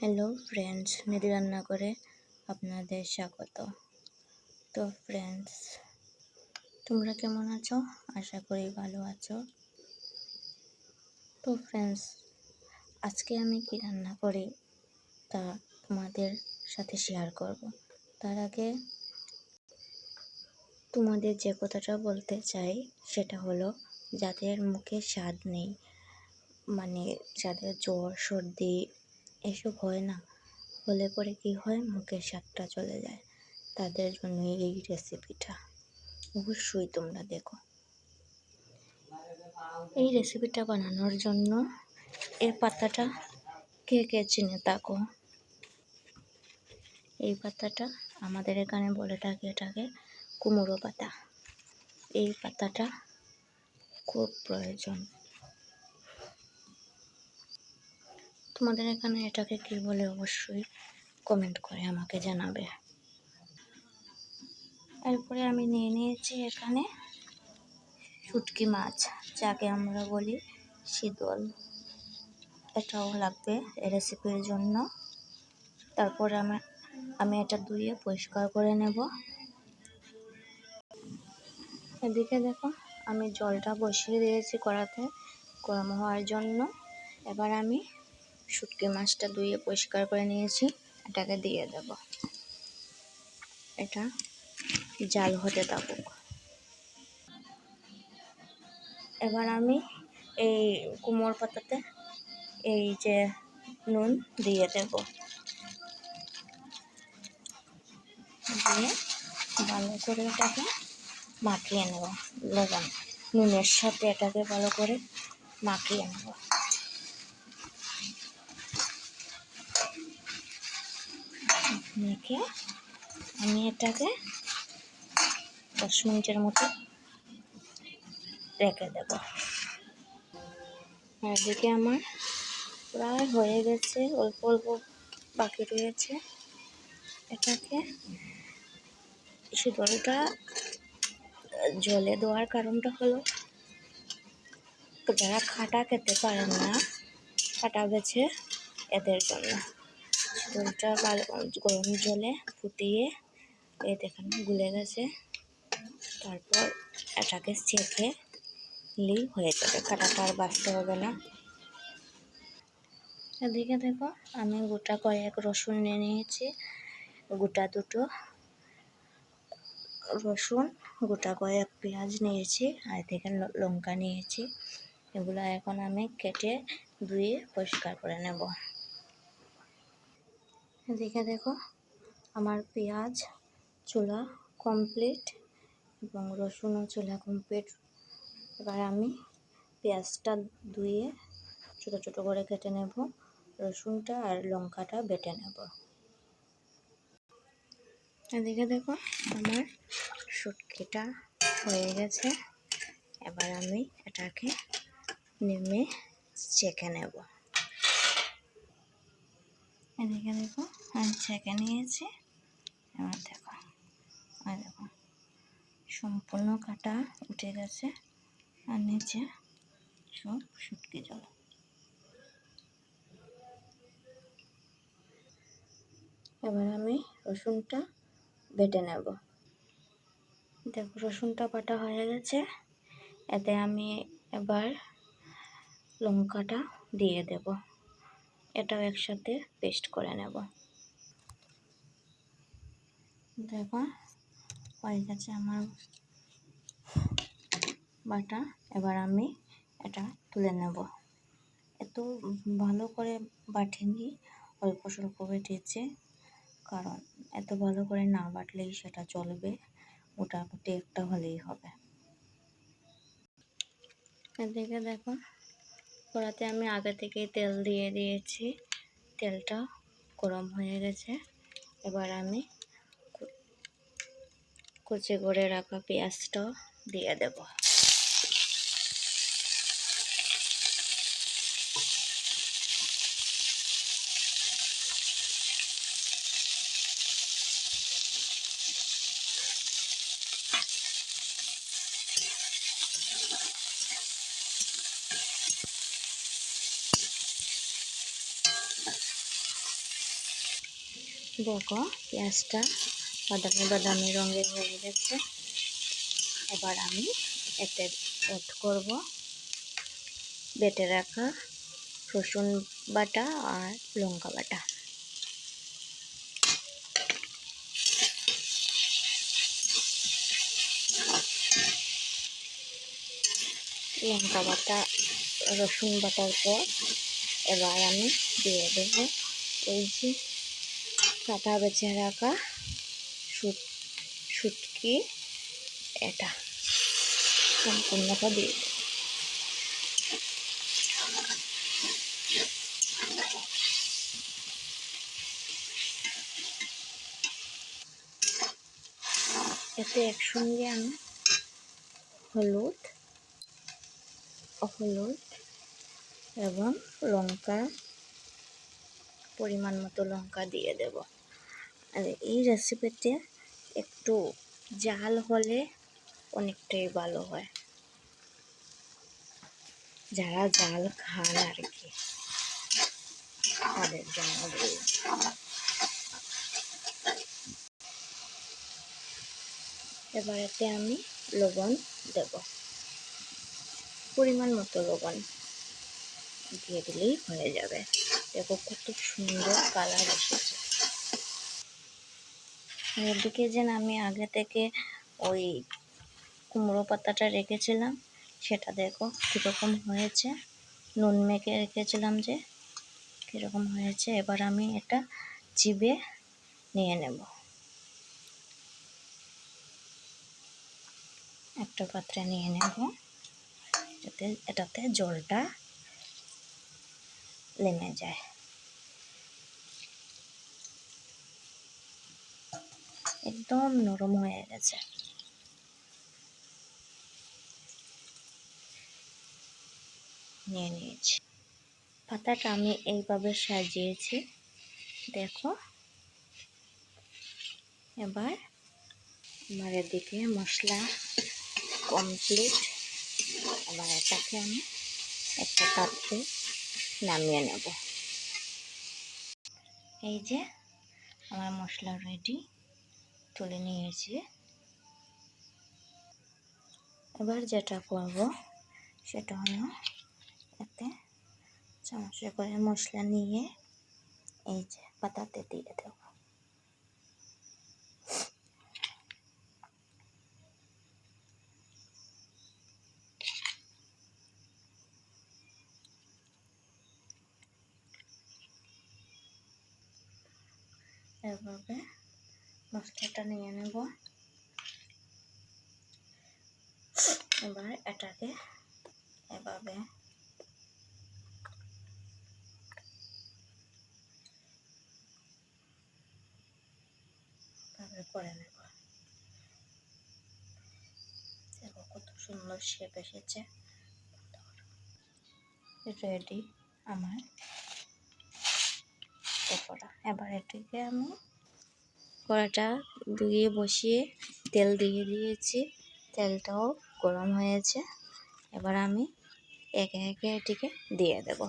Hello friends নিধি রান্না করে আপনাদের স্বাগত। তো ফ্রেন্ডস তোমরা কেমন আছো? আশা করি ভালো আছো। তো ফ্রেন্ডস আজকে আমি কি রান্না করি তা তোমাদের সাথে শেয়ার করব। তার আগে তোমাদের যে কথাটা বলতে চাই, সেটা হলো যাদের মুখে স্বাদ নেই মানে যাদের জ্বর, সর্দি এসব হয় না। হলে পরে কি হয়? মুখের স্বাদটা চলে যায়। তাদের জন্য এই রেসিপিটা অবশ্যই তোমরা দেখো। এই রেসিপিটা বানানোর জন্য এই পাতাটা কে কে চিনে থাকো? এই পাতাটা আমাদের এখানে বলে থাকে এটাকে কুমড়ো পাতা। এই পাতাটা খুব প্রয়োজন। তোমাদের এখানে এটাকে কি বলে অবশ্যই কমেন্ট করে আমাকে জানাবে। এরপরে আমি নিয়ে নিয়েছি এখানে শুটকি মাছ, যাকে আমরা বলি শীতল। এটাও লাগবে রেসিপির জন্য। তারপর আমার আমি এটা ধুয়ে পরিষ্কার করে নেব। এদিকে দেখো, আমি জলটা বসিয়ে দিয়েছি কড়াতে গরম হওয়ার জন্য। এবার আমি শুটকি মাছটা ধুয়ে পরিষ্কার করে নিয়েছি। এটাকে দিয়ে দেব। এটা জাল হতে থাকুক। এবার আমি এই কুমোর পাতাতে এই যে নুন দিয়ে দেব। দিয়ে ভালো করে এটাকে মাখিয়ে নেব। লবণ। নুনের সাথে এটাকে ভালো করে মাখিয়ে নেব। মেখে আমি এটাকে দশ মিনিটের মতো রেখে দেব। এদিকে আমার প্রায় হয়ে গেছে, অল্প অল্প বাকি রয়েছে। এটাকে শীতলটা জলে দেওয়ার কারণটা হলো যারা খাটা খেতে পারেন না, খাটা গেছে এদের জন্য। ঝোলটা গরম জলে ফুটিয়ে এ দেখেন গুলে গেছে। তারপর এটাকে চেখে নিলেই হয়ে যাবে। কাটাটা আর বাঁচতে হবে না। এদিকে দেখো, আমি গোটা কয়েক রসুন নিয়ে নিয়েছি। গোটা দুটো রসুন, গোটা কয়েক পেঁয়াজ নিয়েছি আর এদিকে লঙ্কা নিয়েছি। এগুলো এখন আমি কেটে ধুয়ে পরিষ্কার করে নেব। এদিকে দেখো, আমার পেঁয়াজ, চুলা কমপ্লিট এবং রসুনও চুলা কমপ্লিট এবার আমি পেঁয়াজটা ধুয়ে ছোটো ছোটো করে কেটে নেব, রসুনটা আর লঙ্কাটা বেটে নেব। এদিকে দেখো, আমার শুটকিটা হয়ে গেছে। এবার আমি এটাকে নেমে চেখে নেব। এদিকে দেখো, আমি ছেঁকে নিয়েছি। এবার দেখো, আর দেখো, সম্পূর্ণ কাটা উঠে গেছে। আর নিচে সব শুটকি জল। এবার আমি রসুনটা বেটে নেব। দেখো, রসুনটা বাটা হয়ে গেছে। এতে আমি এবার লঙ্কাটা দিয়ে দেব। এটাও একসাথে পেস্ট করে নেব। দেখো হয়ে গেছে আমার বাটা। এবার আমি এটা তুলে নেব। এত ভালো করে বাটিনি অল্প স্বল্প বেটেছে কারণ এত ভালো করে না বাটলেই সেটা চলবে মোটামুটি একটা হলেই হবে। এদিকে দেখো কড়াতে আমি আগে থেকেই তেল দিয়ে দিয়েছি। তেলটা গরম হয়ে গেছে। এবার আমি কুচি করে রাখা পেঁয়াজটাও দিয়ে দেব। দেখো, পেঁয়াজটা বাদামি বাদামি রঙের হয়ে গেছে। এবার আমি এতে অ্যাড করব বেটে রাখা রসুন বাটা আর লঙ্কা বাটা। লঙ্কা বাটা, রসুন বাটার পর এবার আমি দিয়ে দেবো ওই যে কাটা বেছে রাখা শুটকি এটা সম্পূর্ণটা দিয়ে এতে একসঙ্গে আমি হলুদ হলুদ এবং লঙ্কা পরিমাণ মতো লঙ্কা দিয়ে দেব। আর এই রেসিপিতে একটু জাল হলে অনেকটাই ভালো হয়। যারা জাল খান আর কি, তাদের জন্য এবার এতে আমি লবণ দেব। পরিমাণ মতো লবণ দিয়ে দিলেই হয়ে যাবে। দেখো কত সুন্দর কালার এসেছে। এদিকে যেন আমি আগে থেকে ওই কুমড়ো পাতাটা রেখেছিলাম, সেটা দেখো কীরকম হয়েছে। নুন মেখে রেখেছিলাম যে কীরকম হয়েছে। এবার আমি এটা চিবে নিয়ে নেব। একটা পাত্রে নিয়ে নেব। যাতে এটাতে জলটা নেমে যায়। একদম নরম হয়ে গেছে। নিয়ে নিয়েছি। পাতাটা আমি এইভাবে সাজিয়েছি। দেখো। এবার আমার এদিকে মশলা কমপ্লিট এবার এটাকে আমি একটা পাত্রে নামিয়ে নেব। এই যে, আমার মশলা রেডি তুলে নিয়েছি। এবার যেটা করব, সেটা হলো এতে চামচে করে মশলা নিয়ে এই যে পাতাতে দিয়ে দেব। এভাবে মশলাটা নিয়ে নেব। এবার এটাকে এভাবে ভাবে করে নেব। দেখো কত সুন্দর শেপ এসেছে। রেডি আমার পকোড়া এবার এটিকে আমি কড়াটা ধুয়ে বসিয়ে তেল দিয়ে দিয়েছি। তেলটাও গরম হয়েছে। এবার আমি একে একে এটিকে দিয়ে দেব।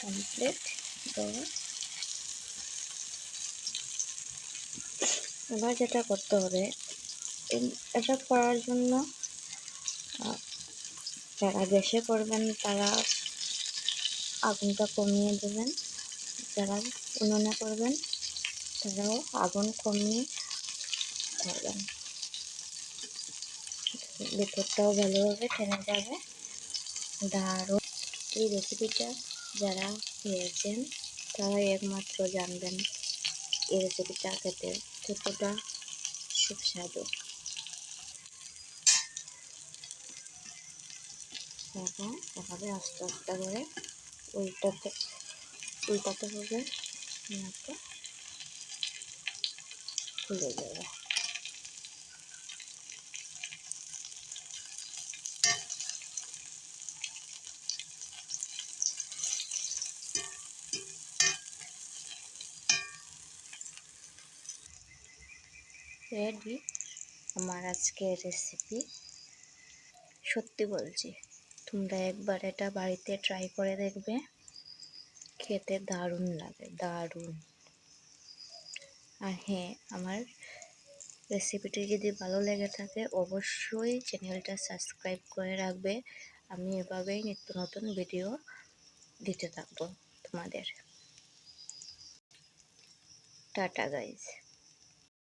কমপ্লিট দেওয়া এবার যেটা করতে হবে এটা করার জন্য যারা গ্যাসে করবেন তারা আগুনটা কমিয়ে দেবেন। যারা উনুনে করবেন তারাও আগুন কমিয়ে করবেন ভেতরটাও ভালোভাবে টেনে যাবে। দারুণ। এই রেসিপিটা যারা খেয়েছেন, তারা একমাত্র জানবেন এই রেসিপিটা খেতে কতটা সুস্বাদু এখন এভাবে আস্তে আস্তে করে উল্টাতে উল্টাতে হবে খুলে যাবে। রেডি আমার আজকের রেসিপি সত্যি বলছি, তোমরা একবার এটা বাড়িতে ট্রাই করে দেখবে, খেতে দারুণ লাগে, দারুণ। আর হ্যাঁ আমার রেসিপিটি যদি ভালো লেগে থাকে, অবশ্যই চ্যানেলটা সাবস্ক্রাইব করে রাখবে। আমি এভাবেই নিত্য নতুন ভিডিও দিতে থাকব তোমাদের। Tata guys